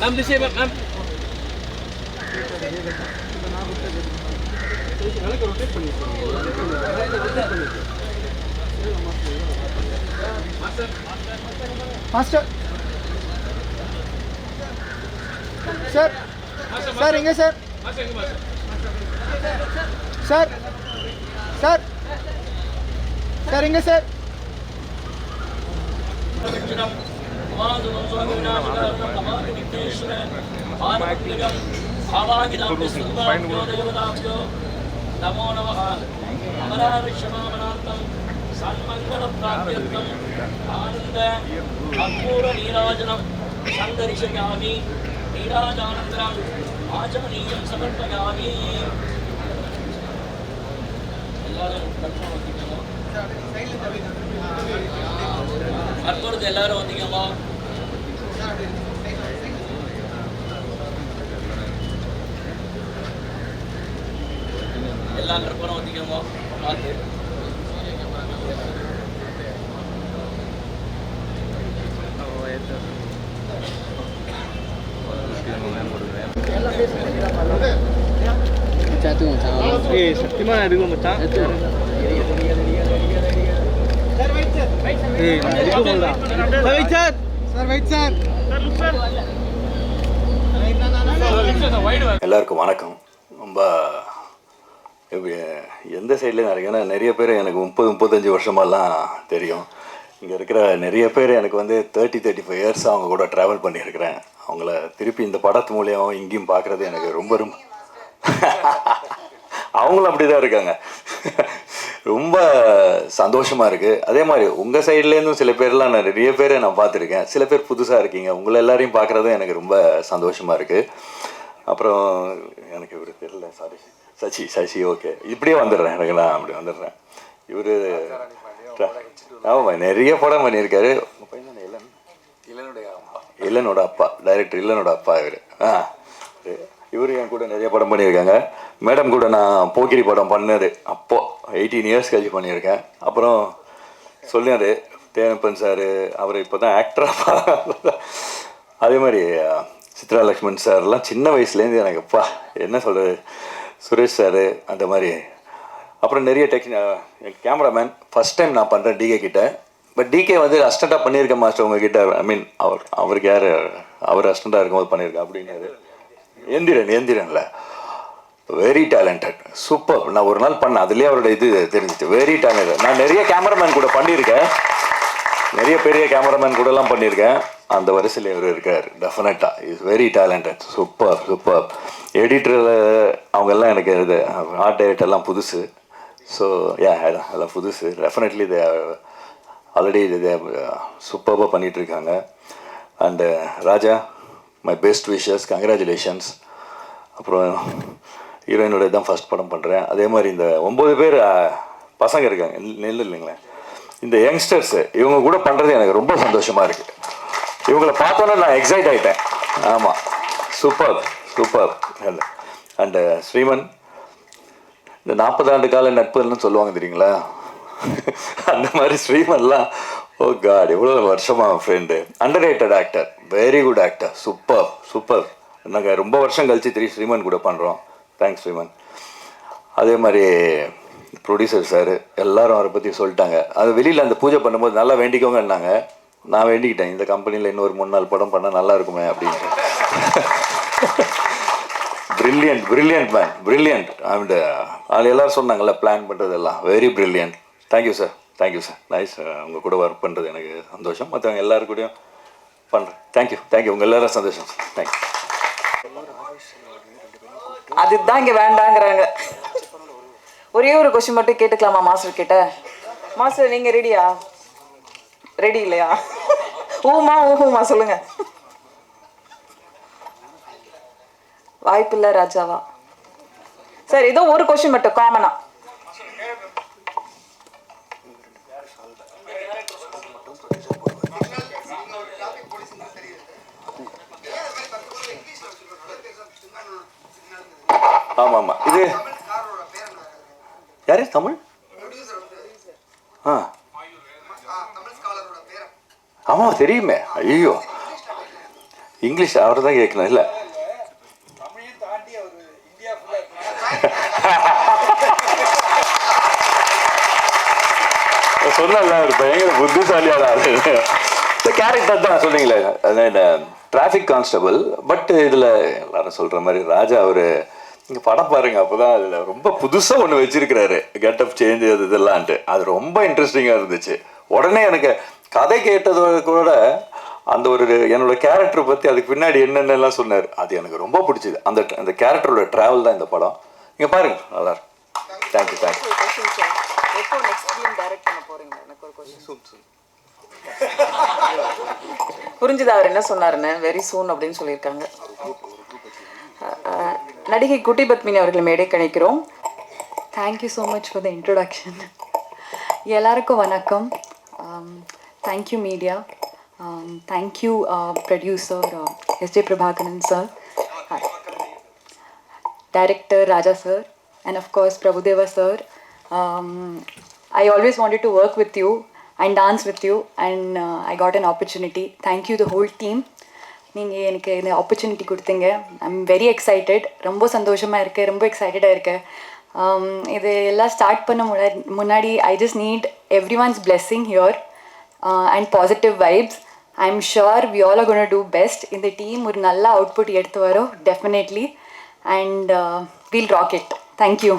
Ma'am this ma'am ma'am master sir sir எங்க sir sir sir sir எங்க sir ಸಮಾಧುವಂ ಸ್ವಾಮಿ ವಿನಾಶಕಾರಣ ತಮಾತು ವಿಘ್ನೇಶ್ವರ ಭಾರತಂ ಭಾವಾಗಿದಾಂಬಿ ಸರ್ವಾಭ್ಯೋ ದೇವತಾಭ್ಯೋ ನಮೋ ನಮಃ ಅಮರಾರಿಕ್ಷಮಾಮನಾಥಂ ಸನ್ಮಂಗಲ ಪ್ರಾಪ್ಯರ್ಥಂ ಆನಂದ ಅಪೂರ್ವ ನೀರಾಜನಂ ಸಂಕರಿಷಯಾಮಿ ನೀರಾಜಾನಂದರಂ ಆಚಮನೀಯಂ ಸಮರ್ಪಯಾಮಿ எல்லாரும் கற்பனை வந்திக்கமா மற்றொருது எல்லாரும் வந்திக்கமா எல்லா கற்பூரம் வந்தீங்கம்மா பார்த்து. சத்தியமா மச்சான் sir wait sir sir wait sir எல்லாருக்கும் வணக்கம். ரொம்ப எந்த சைட்லேயும் நிறைய ஏன்னா நிறைய பேர் எனக்கு முப்பது முப்பத்தஞ்சு வருஷமாலாம் தெரியும். இங்கே இருக்கிற நிறைய பேர் எனக்கு வந்து தேர்ட்டி தேர்ட்டி ஃபைவ் இயர்ஸ் அவங்க கூட ட்ராவல் பண்ணியிருக்கிறேன். அவங்கள திருப்பி இந்த படத்து மூலியமாகவும் இங்கேயும் பார்க்குறது எனக்கு ரொம்ப ரொம்ப அவங்களும் அப்படி தான் இருக்காங்க. ரொம்ப சந்தோஷமாக இருக்குது அதே மாதிரி உங்கள் சைட்லேருந்தும் சில பேர்லாம் நான் நிறைய பேரை நான் பார்த்துருக்கேன். சில பேர் புதுசாக இருக்கீங்க. உங்களை எல்லாரையும் பார்க்குறதும் எனக்கு ரொம்ப சந்தோஷமாக இருக்குது அப்புறம் எனக்கு இவர் தெரியல சாரி சசி சசி ஓகே. இப்படியே வந்துடுறேன் எனக்கு நான் அப்படி வந்துடுறேன். இவர் ஆமாம் நிறைய படம் பண்ணியிருக்காரு. உங்க பையன் தானே இளன்? இல்லனோட அப்பா டைரக்டர் இல்லனோட அப்பா இவர். ஆ இவர் என் கூட நிறைய படம் பண்ணியிருக்காங்க. மேடம் கூட நான் போக்கிரி படம் பண்ணது அப்போ. எயிட்டீன் இயர்ஸ் கழிச்சு பண்ணியிருக்கேன். அப்புறம் சொன்னார் தேனப்பன் சார் அவர் இப்போ தான் ஆக்டராக அதே மாதிரி சித்ரா லக்ஷ்மண் சார்லாம் சின்ன வயசுலேருந்து எனக்கு அப்பா என்ன சொல்கிறது சுரேஷ் சார் அந்த மாதிரி. அப்புறம் நிறைய டெக்னி கேமராமேன் ஃபஸ்ட் டைம் நான் பண்ணுறேன் டிகே கிட்ட. பட் டிகே வந்து அஸ்டண்ட்டாக பண்ணியிருக்கேன் மாஸ்டர் உங்ககிட்ட ஐ மீன் அவர் அவருக்கு யார் அவர் அஸ்டண்ட்டாக இருக்கும்போது பண்ணியிருக்கேன் அப்படின்னாரு. எந்திரன் எந்திரன்ல வெரி டேலண்டட் சூப்பர் நான் ஒரு நாள் பண்ணேன். அதுலேயே அவரோட இது தெரிஞ்சிச்சு. வெரி டேலண்டட் நான் நிறைய கேமராமேன் கூட பண்ணியிருக்கேன். நிறைய பெரிய கேமராமேன் கூடலாம் பண்ணியிருக்கேன். அந்த வரிசையில் இவர் இருக்கார். டெஃபினட்டாக is very talented super super எடிட்டரில் அவங்கெல்லாம் எனக்கு இது ஆர்ட் டைரக்டர்லாம் புதுசு. ஸோ ஏன் அதெல்லாம் புதுசு. டெஃபினெட்லி இது ஆல்ரெடி இது சூப்பராக பண்ணிகிட்ருக்காங்க and Raja my best wishes congratulations அப்புறம் ஹீரோயினோட தான் ஃபர்ஸ்ட் படம் பண்ணுறேன் அதே மாதிரி இந்த ஒம்பது பேர் பசங்க இருக்காங்க. நெல் இல்லைங்களேன் இந்த யங்ஸ்டர்ஸு இவங்க கூட பண்ணுறது எனக்கு ரொம்ப சந்தோஷமாக இருக்குது இவங்களை பார்த்தோன்னே நான் எக்ஸைட் ஆகிட்டேன் ஆமாம் சூப்பர் சூப்பர் அண்டு ஸ்ரீமன் இந்த நாற்பது ஆண்டு கால நட்புன்னு சொல்லுவாங்க தெரியுங்களா? அந்த மாதிரி ஸ்ரீமன்லாம் ஓ காட் எவ்வளோ வருஷமா friend underrated actor very good actor super super நாங்கள் ரொம்ப வருஷம் கழிச்சு திரு ஸ்ரீமன் கூட பண்ணுறோம் தேங்க்ஸ் ஸ்ரீமன் அதே மாதிரி ப்ரொடியூசர் சார் எல்லாரும் அவரை பற்றி சொல்லிட்டாங்க. அது வெளியில் அந்த பூஜை பண்ணும்போது நல்லா வேண்டிக்கோங்கன்னாங்க. நான் வேண்டிக்கிட்டேன். இந்த கம்பெனியில் இன்னொரு மூணு நாள் படம் பண்ணால் நல்லா இருக்குமே அப்படின்ட்டு brilliant brilliant man brilliant and அது எல்லோரும் சொன்னாங்கல்ல பிளான் பண்ணுறதெல்லாம் very brilliant thank you sir thank you sir nice உங்கள் கூட ஒர்க் பண்ணுறது எனக்கு சந்தோஷம். மற்றவங்க எல்லாரு கூடயும் பண்ணுறேன் தேங்க்யூ தேங்க்யூ உங்கள் எல்லாரும் சந்தோஷம் தேங்க்யூ அதுதான் இங்கே வேண்டாங்கிறாங்க. ஒரே ஒரு கொஸ்டின் மட்டும் கேட்டுக்கலாமா மாஸ்டர் கிட்ட? மாஸ்டர் நீங்கள் ரெடியா ரெடி இல்லையா? ஊமா ஊஹுமா சொல்லுங்க. வாய்ப்பில்லை ராஜாவா. சரி ஏதோ ஒரு கொஸ்டின் மட்டும் காமனா ஆமா ஆமா இது யாரு? தமிழ்? ஆமாம் தெரியுமே. ஐயோ. இங்கிலீஷ் அவர் தான் கேட்கணும் இல்லை? சொன்னல ஒரு பயங்கர புத்திசாலியான இந்த கேரக்டர் தான் சொன்னீங்களே அதான் இந்த டிராஃபிக் கான்ஸ்டபிள் பட் இதில் எல்லாரும் சொல்கிற மாதிரி ராஜா அவர் நீங்கள் படம் பாருங்க அப்போதான் அதில் ரொம்ப புதுசாக ஒன்று வச்சிருக்கிறாரு. கெட்டப் சேஞ்ச் அது இதெல்லாம்ட்டு அது ரொம்ப இன்ட்ரெஸ்டிங்காக இருந்துச்சு. உடனே எனக்கு கதை கேட்டதோட கூட அந்த ஒரு என்னோட கேரக்டர் பற்றி அதுக்கு பின்னாடி என்னென்னலாம் சொன்னார் அது எனக்கு ரொம்ப பிடிச்சது. அந்த அந்த கேரக்டரோட ட்ராவல் தான் இந்த படம். நீங்கள் பாருங்க நல்லா இருக்கும் தேங்க்யூ தேங்க்யூ எப்போ நெக்ஸ்ட் ஃபிலிம் டைரக்ட் பண்ண போறீங்க? எனக்கு ஒரு கொஸ்டின் புரிஞ்சுதா அவர் என்ன சொன்னாருன்னு? வெரி சூன் அப்படின்னு சொல்லியிருக்காங்க. நடிகை குட்டி பத்மினி அவர்கள் மேடை கணிக்கிறோம். Thank you so much for the introduction எல்லாருக்கும் வணக்கம். Thank you media thank you producer S J Prabhakaran sir director Raja sir, and of course Prabhudeva sir. Um, I always wanted to work with you and dance with you, and uh, I got an opportunity. Thank you, the whole team. நீங்கள் எனக்கு இந்த opportunity கொடுத்தீங்க. I'm very excited ரொம்ப சந்தோஷமாக இருக்கேன் ரொம்ப எக்ஸைட்டடாக இருக்கேன் um, இது எல்லாம் ஸ்டார்ட் பண்ண முன்னாடி முன்னாடி I just need everyone's blessing here and positive vibes I am sure we all gonna do best இந்த டீம் ஒரு நல்ல அவுட்புட் எடுத்து வரோம் definitely and we'll rock it thank you